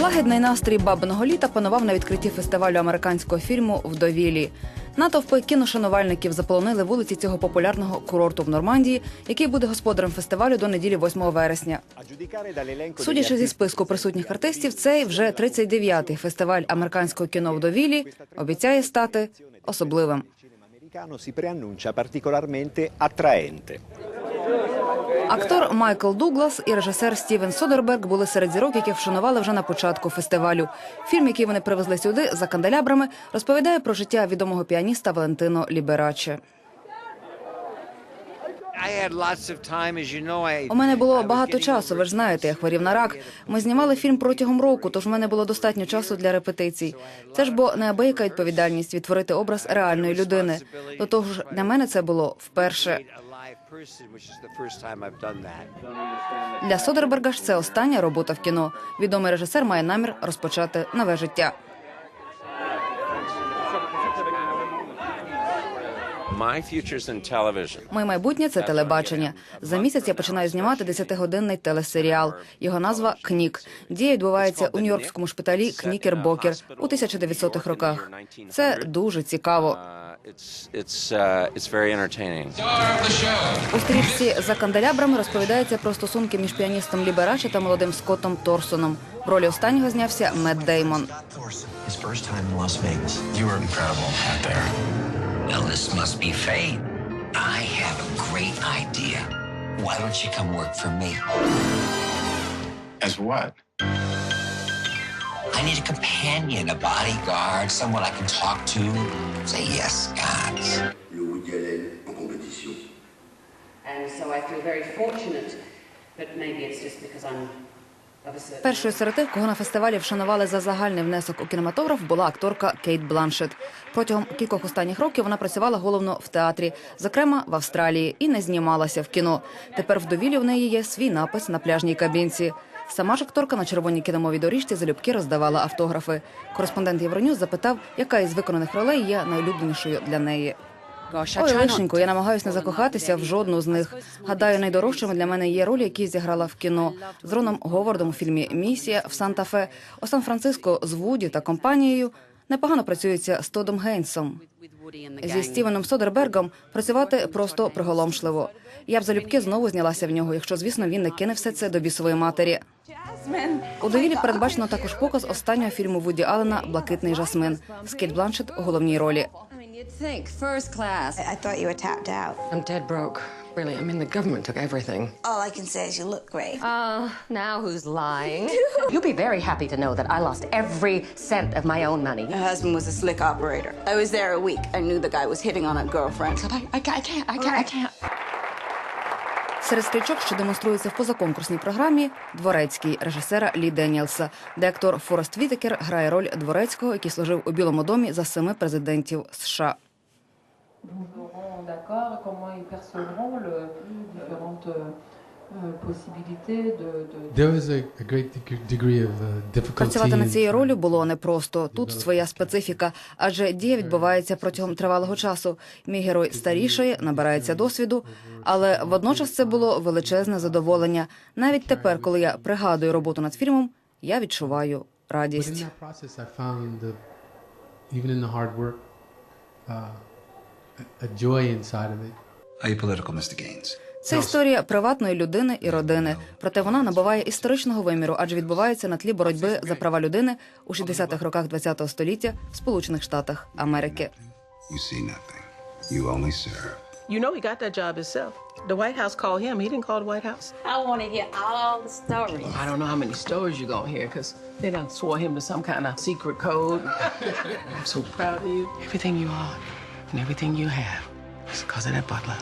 Лагідний настрій бабиного літа панував на відкритті фестивалю американського фільму Вдовілі. Натовпи кіношанувальників заполонили вулиці цього популярного курорту в Нормандії, який буде господарем фестивалю до неділі 8 вересня. Судячи зі списку присутніх артистів, цей вже 39-й фестиваль американського кіно Вдовілі обіцяє стати особливим. Актор Майкл Дуглас і режисер Стівен Содерберг були серед зірок, яких вшанували вже на початку фестивалю. Фільм, який вони привезли сюди за канделябрами, розповідає про життя відомого піаніста Валентино Лібераче. У мене було багато часу. Ви ж знаєте, я хворів на рак. Ми знімали фільм протягом року, тож в мене було достатньо часу для репетицій. Це ж бо неабияка відповідальність відтворити образ реальної людини. До того ж, для мене це було вперше. Для Содерберга ж це остання робота в кіно. Відомий режисер має намір розпочати нове життя. Моє майбутнє це телебачення. За місяць я починаю знімати 10-годинний телесеріал. Його назва Кнік. Дія відбувається у нью-йоркському шпиталі Кнікер-Бокер у 1900-х роках. Це дуже цікаво. Uh, uh. У стрічці за канделябрами розповідається про стосунки між піаністом Лібераче та молодим Скоттом Торсоном. В ролі останнього знявся Мед Деймон. His first time in Las Vegas. You were incredible out there. Well, this must be fate. I have a great idea. Why don't you come work for me? As what? I need a companion, a bodyguard, someone I can talk to. Say yes, gods. le Woody Allen en compétition. And so I feel very fortunate, but maybe it's just because I'm of a certain. Першою серед тих, кого на фестивалі вшанували за загальний внесок у кінематограф, була акторка Кейт Бланшет. Протягом кількох останніх років вона працювала головно в театрі, зокрема в Австралії, і не знімалася в кіно. Тепер в довілі в неї є свій напис на пляжній кабінці. Сама ж акторка на червоній кіномовій доріжці залюбки роздавала автографи. Кореспондент Євроньюз запитав, яка із виконаних ролей є найулюбленішою для неї. Ой, лишенько, я намагаюся не закохатися в жодну з них. Гадаю, найдорожчими для мене є ролі, які зіграла в кіно з Роном Говардом у фільмі Місія в Санта-Фе, у Сан-Франциско з Вуді та компанією. Непогано працюється з Тодом Гейнсом. Зі Стівеном Содербергом працювати просто приголомшливо. Я б залюбки знову знялася в нього, якщо звісно він не кине все це до бісової матері. У довілі передбачено також показ останнього фільму Вуді Аллена Блакитний жасмин з Кейт Бланшет у головній ролі. I mean, you'd think first class. I thought you were tapped out. I'm dead broke. Really, I mean, the government took everything. All I can say is you look great. Uh, now who's lying? You'll be very happy to know that I lost every cent of my own money. Her husband was a slick operator. I was there a week. I knew the guy was hitting on a girlfriend. I, I, I can't, I can't, I can't. Серед стрічок, що демонструється в позаконкурсній програмі, дворецький режисера Лі Деніелса, де актор Форест Вітекер грає роль дворецького, який служив у Білому домі за семи президентів США. d'accord comment ils euh, uh, difficulty. Працювати над in- цією ролью було непросто. Тут своя специфіка, адже дія відбувається протягом тривалого часу. Мій герой старішає, набирається досвіду, але водночас це було величезне задоволення. Навіть тепер, коли я пригадую роботу над фільмом, я відчуваю радість. that process, I found the, even in the hard uh, a, joy inside of it. Apolitical, Mr. Gaines. Це історія приватної людини і родини. Проте вона набуває історичного виміру, адже відбувається на тлі боротьби за права людини у 60-х роках ХХ століття в Сполучених Штатах Америки. You know he got that job himself. The White House called him. He didn't call the White House. I want to hear all the stories. I don't know how many stories you're gonna hear because they done swore him to some kind of secret code. I'm so proud of you. Everything you are and everything you have is because of that butler.